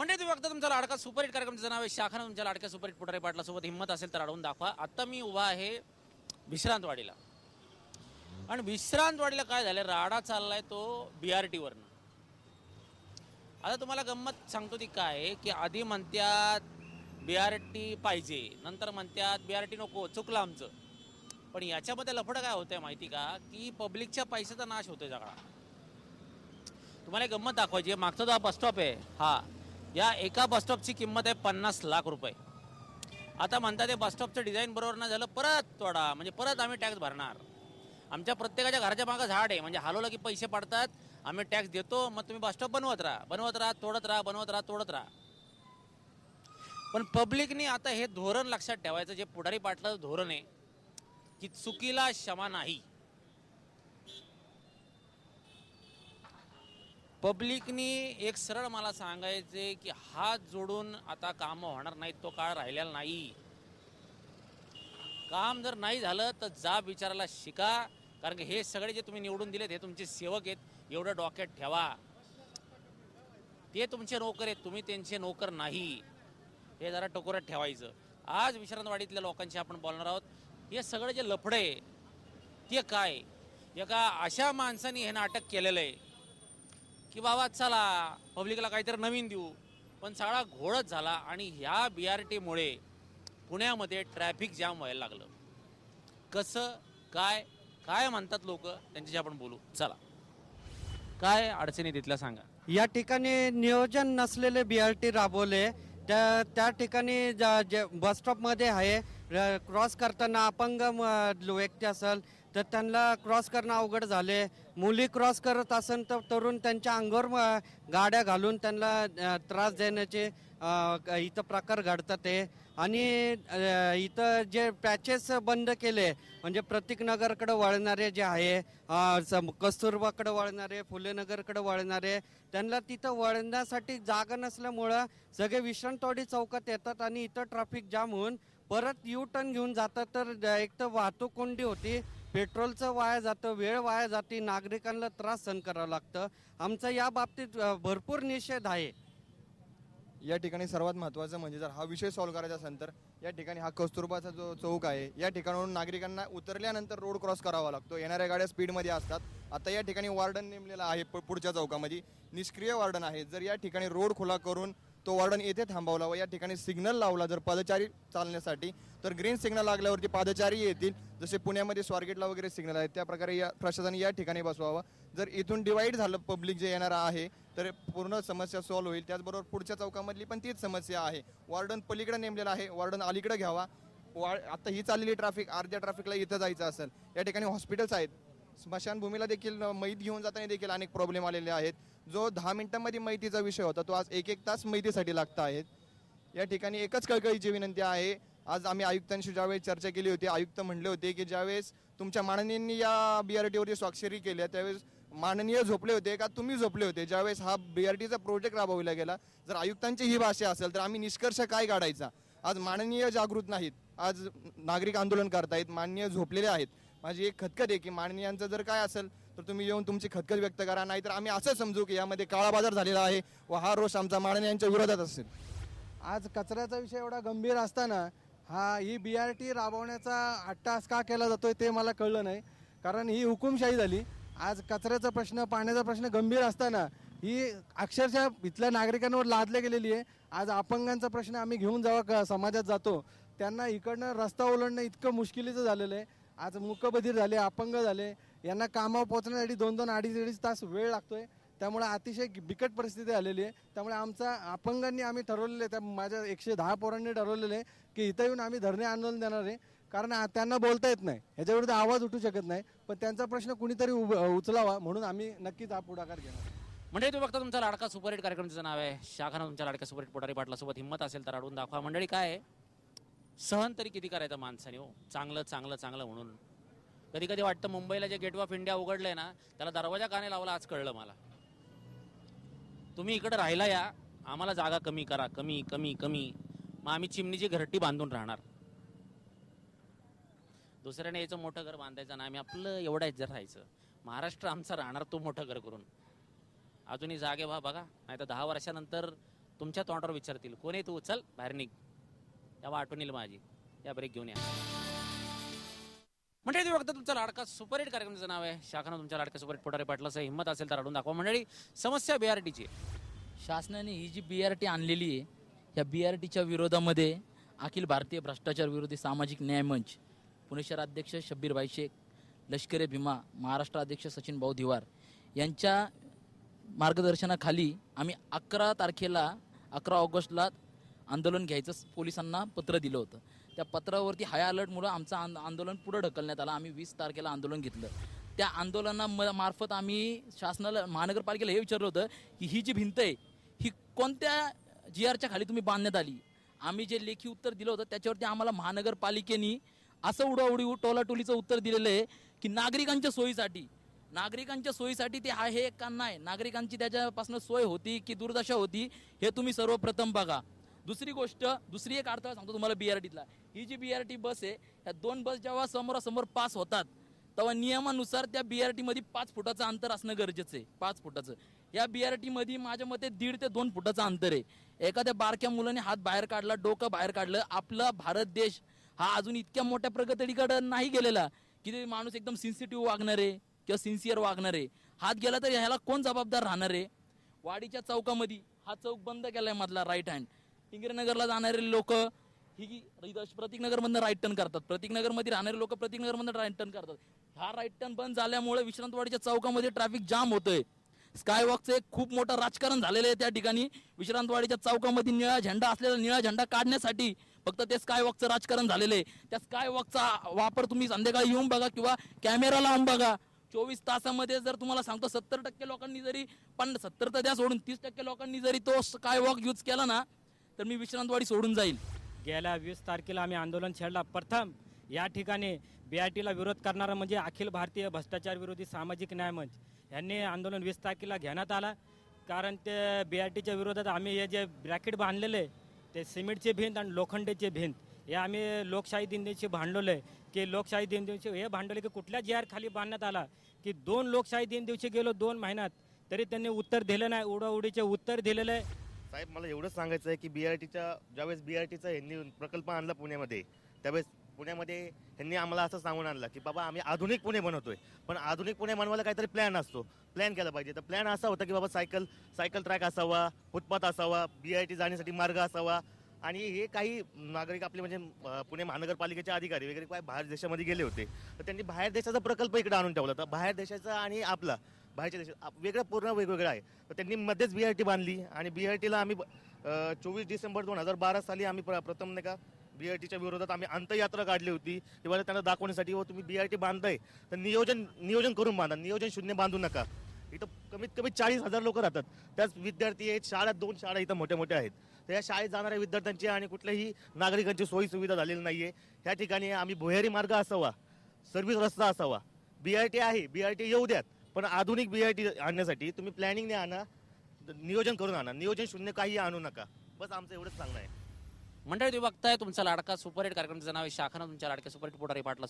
म्हणजे तुम्ही बघता तुमचा लाडका सुपरहिट कार्यक्रमचं नाव आहे. शाखानं तुमच्या लाडक्या सुपरहिट पुढारी पाटलासोबत हिंमत असेल तर अडवून दाखवा. आता मी उभा आहे विश्रांतवाडीला. आणि विश्रांतवाडीला काय झालं राडा चाललाय तो बी आर टीवरनं आता तुम्हाला गंमत सांगतो ती काय की आधी म्हणत्यात बी आर टी पाहिजे नंतर म्हणत्यात बी आर टी नको चुकलं आमचं. पण याच्यामध्ये लफडं काय होतंय माहिती का? की पब्लिकच्या पैशाचा नाश होतोय सगळा. तुम्हाला एक गंमत दाखवायची आहे. मागचा जो हा बसस्टॉप आहे हा. या एका बसस्टॉपची किंमत आहे पन्नास लाख रुपये. आता म्हणतात ते बसस्टॉपचं डिझाईन बरोबर नाही झालं परत तोडा. म्हणजे परत आम्ही टॅक्स भरणार. आमच्या प्रत्येकाच्या घराच्या मागं झाड आहे. म्हणजे हलवलं की पैसे पडतात आम्ही टॅक्स देतो मग तुम्ही बसस्टॉप बनवत राहा. बनवत राहा तोडत राहा बनवत राहा तोडत राहा. पण पब्लिकने आता हे धोरण लक्षात ठेवायचं जे पुढारी पाटलाचं धोरण आहे की चुकीला क्षमा नाही. पब्लिकनी एक सरळ मला सांगायचे की हात जोडून आता कामं होणार नाहीत तो काळ राहिलेला नाही. काम जर नाही झालं तर जा विचारायला शिका कारण की हे सगळे जे तुम्ही निवडून दिलेत हे तुमचे सेवक आहेत एवढं डोक्यात ठेवा. ते तुमचे नोकर आहेत तुम्ही त्यांचे नोकर नाही. हे जरा टकोऱ्यात ठेवायचं. आज विश्रांतवाडीतल्या लोकांशी आपण बोलणार आहोत. हे सगळं जे लफडं आहे ते काय? एका अशा माणसाने हे नाटक केलेलं आहे. की बाबा चला पब्लिकला काहीतरी नवीन देऊ. पण सगळा घोळच झाला आणि ह्या बी आर टीमुळे पुण्यामध्ये ट्रॅफिक जाम व्हायला लागलं. कसं काय काय म्हणतात लोक? त्यांच्याशी आपण बोलू. चला. काय अडचणी तिथल्या सांगा. या ठिकाणी नियोजन नसलेले बी आर टी राबवले. त्या त्या ठिकाणी ज्या- जे बस स्टॉपमध्ये आहे क्रॉस करताना अपंग व्यक्ती असेल तर त्यांना क्रॉस करणं अवघड झाले. मुली क्रॉस करत असेल तर तरुण त्यांच्या अंगावर गाड्या घालून त्यांना त्रास देण्याचे इथं प्रकार घडतात ते आणि इथं जे पॅचेस बंद केले म्हणजे प्रतीकनगरकडे वळणारे जे आहे सम- कस्तुरबाकडे वळणारे फुलेनगरकडे वळणारे त्यांना तिथं वळण्यासाठी जागा नसल्यामुळं सगळे विश्रांतवाडी चौकात येतात आणि इथं ट्रॅफिक जाम होऊन परत यू टर्न घेऊन जातात तर एक तर वाहतूक कोंडी होती पेट्रोलचं वाया जातं वेळ वाया जाते नागरिकांना त्रास सहन करावं लागतं. आमचा या बाबतीत भरपूर निषेध आहे. या ठिकाणी सर्वात महत्त्वाचं म्हणजे जर हा विषय सॉल्व्ह करायचा असेल तर या ठिकाणी हा कस्तुरबाचा जो चौक आहे या ठिकाणाहून नागरिकांना उतरल्यानंतर रोड क्रॉस करावा लागतो. येणाऱ्या गाड्या स्पीडमध्ये असतात. आता या ठिकाणी वार्डन नेमलेला आहे प- पुढच्या चौकामध्ये. निष्क्रिय वार्डन आहे. जर या ठिकाणी रोड खुला करून तो वॉर्डन येथे थांबवला व या ठिकाणी सिग्नल लावला. जर पादचारी चालण्यासाठी तर ग्रीन सिग्नल लागल्यावरती पादचारी येतील. जसे पुण्यामध्ये स्वारगेटला वगैरे सिग्नल आहेत त्या प्रकारे या प्रशासन या ठिकाणी बसवावं. जर इथून डिवाईड झालं पब्लिक जे येणार आहे तर पूर्ण समस्या सॉल्व्ह होईल. त्याचबरोबर पुढच्या चौकामधली पण तीच समस्या आहे. वॉर्डन पलीकडे नेमलेला आहे. वॉर्डन अलीकडे घ्यावा. वा आता ही चाललेली ट्रॅफिक अर्ध्या ट्रॅफिकला इथं जायचं असेल. या ठिकाणी हॉस्पिटल्स आहेत. स्मशानभूमीला देखील मैत घेऊन जाताना देखील अनेक प्रॉब्लेम आलेले आहेत. जो दहा मिनिटांमध्ये माहितीचा विषय होता तो आज एक एक तास मैतीसाठी लागत आहेत या ठिकाणी एकच कळकळीची विनंती आहे. आज आम्ही आयुक्तांशी ज्यावेळेस चर्चा केली होती आयुक्त म्हणले होते की ज्यावेळेस तुमच्या माननीयांनी या बी आर टीवरती स्वाक्षरी केल्या त्यावेळेस माननीय झोपले होते का तुम्ही झोपले होते? ज्यावेळेस हा बी आर टीचा प्रोजेक्ट राबवला गेला जर आयुक्तांची ही भाषा असेल तर आम्ही निष्कर्ष काय काढायचा? आज माननीय जागृत नाहीत. आज नागरिक आंदोलन करतायत माननीय झोपलेले आहेत. माझी एक खतखत आहे की माननीयांचं जर काय असेल तर तुम्ही येऊन तुमची खतखत व्यक्त करा नाहीतर आम्ही असं समजू की यामध्ये काळा बाजार झालेला आहे व हा रोष आमचा माननीयांच्या विरोधात असेल. आज कचऱ्याचा विषय एवढा गंभीर असताना हा ही बी आर टी राबवण्याचा अट्टास का केला जातोय ते मला कळलं नाही. कारण ही हुकुमशाही झाली. आज कचऱ्याचा प्रश्न पाण्याचा प्रश्न गंभीर असताना ही अक्षरशः इथल्या नागरिकांवर लादले गेलेली आहे. आज अपंगांचा प्रश्न आम्ही घेऊन जेव्हा क- समाजात जातो त्यांना इकडनं रस्ता ओलांडणं इतकं मुश्किलीचं झालेलं आहे. आज मुकबधीर झाले अपंग झाले यांना कामावर पोहोचण्यासाठी दोन दोन अडीच अडीच तास वेळ लागतोय. त्यामुळे अतिशय बिकट परिस्थिती आलेली आहे. त्यामुळे आमचा अपंगांनी आम्ही ठरवलेलं आहे त्या माझ्या एकशे दहा पोरांनी ठरवलेलं आहे की इथं येऊन आम्ही धरणे आंदोलन देणार आहे. कारण त्यांना बोलता येत नाही. ह्याच्याविरुद्ध आवाज उठू शकत नाही. पण त्यांचा प्रश्न कुणीतरी उभ- उचलावा म्हणून आम्ही नक्कीच हा पुढाकार घेणार म्हणजे तुम्ही बघता तुमचा लाडका सुपरहिट कार्यक्रमाचं नाव आहे. शाखानं तुमच्या लाडका सुपरहिट पुढारी पाटलासोबत हिंमत असेल तर अडवून दाखवा. मंडळी काय सहन तरी किती करायचं माणसाने हो? चांगलं चांगलं चांगलं म्हणून. कधी कधी वाटतं मुंबईला जे गेट ऑफ इंडिया उघडलंय ना त्याला दरवाजा काने लावला आज कळलं मला. तुम्ही इकडे राहिला या आम्हाला जागा कमी करा कमी कमी कमी. मग आम्ही चिमणीची घरटी बांधून राहणार. दुसऱ्याने याचं मोठं घर बांधायचं ना आम्ही आपलं एवढ्याच जर राहायचं. महाराष्ट्र आमचा राहणार तो मोठं घर करून. अजूनही जागे व्हा बघा नाही तर दहा वर्षानंतर तुमच्या तोंडावर विचारतील कोण आहे तू? चल बाहेर निघ. तेव्हा आठवण येईल माझी. या ब्रेक घेऊन या. मंडळी तुम्ही तुमचा लाडका सुपरहिट कार्यक्रमाचं नाव आहे. शाखानं तुमच्या लाडका सुपरहिट पुढारी पाटलाचं हिंमत असेल तर अडून दाखवा. मंडळी समस्या बीआरटीची शासनाने ही जी बी आर टी आणलेली आहे या बी आर टीच्या विरोधामध्ये अखिल भारतीय भ्रष्टाचार विरोधी सामाजिक न्याय मंच पुणे शहराध्यक्ष शब्बीरभाई शेख लष्करे भीमा महाराष्ट्र अध्यक्ष सचिन भाऊ धिवार यांच्या मार्गदर्शनाखाली आम्ही अकरा तारखेला अकरा ऑगस्टला आंदोलन घ्यायचं पोलिसांना पत्र दिलं होतं. त्या पत्रावरती हाय अलर्टमुळं आमचं आंद आंदोलन पुढं ढकलण्यात आलं. आम्ही वीस तारखेला आंदोलन घेतलं. त्या आंदोलना म- मार्फत आम्ही शासनाला महानगरपालिकेला हे विचारलं होतं की ही जी भिंत आहे ही कोणत्या जी आरच्या खाली तुम्ही बांधण्यात आली? आम्ही जे लेखी उत्तर दिलं होतं त्याच्यावरती आम्हाला महानगरपालिकेने असं उडाउडी टोलाटोलीचं उत्तर दिलेलं आहे की नागरिकांच्या सोयीसाठी नागरिकांच्या सोयीसाठी ते आहे का नाही? नागरिकांची त्याच्यापासून सोय होती की दुर्दशा होती? हे तुम्ही सर्वप्रथम बघा. दुसरी गोष्ट दुसरी एक अडथळा सांगतो तुम्हाला बीआरटीतला ही G B R T bus आहे ह्या दोन बस जेव्हा समोरासमोर पास होतात तेव्हा नियमानुसार त्या बी आर टीमध्ये पाच फुटाचं अंतर असणं गरजेचं आहे. पाच फुटाचं. या बी आर टीमध्ये माझ्या मते दीड ते दोन फुटाचं अंतर आहे. एखाद्या बारक्या मुलाने हात बाहेर काढला डोकं बाहेर काढलं आपला भारत देश हा अजून इतक्या मोठ्या प्रगतीकडं नाही गेलेला की ते माणूस एकदम सेन्सिटिव्ह वागणार आहे किंवा सिन्सिअर वागणार आहे. हात गेला तर ह्याला कोण जबाबदार राहणार आहे? वाडीच्या चौकामध्ये हा चौक बंद केलाय मधला राईट हँड टिंगरनगरला जाणारे लोक ही प्रतीकनगरमधनं राईट टर्न करतात. प्रतीकनगरमध्ये राहणारे लोक प्रतीकनगरमधनं राईट टर्न करतात. हा राईट टर्न बंद झाल्यामुळे विश्रांतवाडीच्या चौकामध्ये ट्रॅफिक जाम होतोय. स्कायवॉकचं एक खूप मोठं राजकारण झालेलं आहे त्या ठिकाणी. विश्रांतवाडीच्या चौकामध्ये निळा झेंडा असलेला निळा झेंडा काढण्यासाठी फक्त ते स्कायवॉकचं राजकारण झालेलं आहे. त्या स्कायवॉकचा वापर तुम्ही संध्याकाळी येऊन बघा किंवा कॅमेरा लावून बघा. चोवीस तासामध्ये जर तुम्हाला सांगतो सत्तर टक्के लोकांनी जरी पण सत्तर तर द्या सोडून तीस टक्के लोकांनी जरी तो स्कायवॉक यूज केला ना तर मी विश्रांतवाडी सोडून जाईल. गेल्या वीस तारखेला आम्ही आंदोलन छेडला. प्रथम या ठिकाणी बी आय टीला विरोध करणारा म्हणजे अखिल भारतीय भ्रष्टाचार विरोधी सामाजिक न्याय मंच. यांनी आंदोलन वीस तारखेला घेण्यात आला. कारण ते बी आय टीच्या विरोधात आम्ही हे जे ब्रॅकेट बांधलेले ते सिमेंटचे भिंत आणि लोखंडेचे भिंत हे आम्ही लोकशाही दिन दिवशी भांडवलं आहे की लोकशाही दिन दिवशी हे भांडवले की कुठल्या जी आर खाली बांधण्यात आला? की दोन लोकशाही दिन दिवशी गेलो दोन महिन्यात तरी त्यांनी उत्तर दिलं नाही. उडाउडीचे उत्तर दिलेलं. आहे साहेब मला एवढंच सांगायचं आहे की बी आर टीच्या ज्यावेळेस बी आर टीचा यांनी प्रकल्प आणला पुण्यामध्ये त्यावेळेस पुण्यामध्ये ह्यांनी आम्हाला असं सांगून आणलं की बाबा आम्ही आधुनिक पुणे बनवतोय. पण आधुनिक पुणे बनवायला काहीतरी प्लॅन असतो. प्लॅन केला पाहिजे. तर प्लॅन असा होता की बाबा सायकल सायकल ट्रॅक असावा फुटपाथ असावा बी आय टी जाण्यासाठी मार्ग असावा. आणि हे काही नागरिक आपले म्हणजे पुणे महानगरपालिकेचे अधिकारी वगैरे काय बाहेर देशामध्ये गेले होते. तर त्यांनी बाहेर देशाचा प्रकल्प इकडे आणून ठेवला. तर बाहेर देशाचा आणि आपला बाहेरच्या देशात आप- वेगळं पूर्ण वेगवेगळं आहे तर त्यांनी मध्येच बी आय टी बांधली आणि बी आय टीला आम्ही चोवीस डिसेंबर दोन हजार बारा साली आम्ही प्र- प्रथम नाही का बी आय टीच्या विरोधात आम्ही अंतयात्रा काढली होती. तेव्हा त्यांना दाखवण्यासाठी व तुम्ही बी आय टी बांधताय तर नियोजन नियोजन करून बांधा नियोजन शून्य बांधू नका. इथं कमीत कमी चाळीस हजार लोक राहतात. त्याच विद्यार्थी आहेत शाळा दोन शाळा इथं मोठ्या मोठ्या आहेत. तर या शाळेत जाणाऱ्या विद्यार्थ्यांची आणि कुठल्याही नागरिकांची सोयी सुविधा झालेली आहे ह्या ठिकाणी आम्ही भुयारी मार्ग असावा सर्व्हिस रस्ता असावा. बी आय टी आहे बी आय टी येऊ द्यात. पण आधुनिक बी आय टी आणण्यासाठी तुम्ही प्लॅनिंगने आणा नियोजन करून आणा. नियोजन शून्य काही आणू नका. बस आमचं एवढंच सांगणं आहे. मंडळी तुम्ही बघताय तुमचा लाडका सुपरहिट कार्यक्रमाचं नाव आहे शाखानं तुमच्या लाडक्या सुपरहिट पुढारी पाटला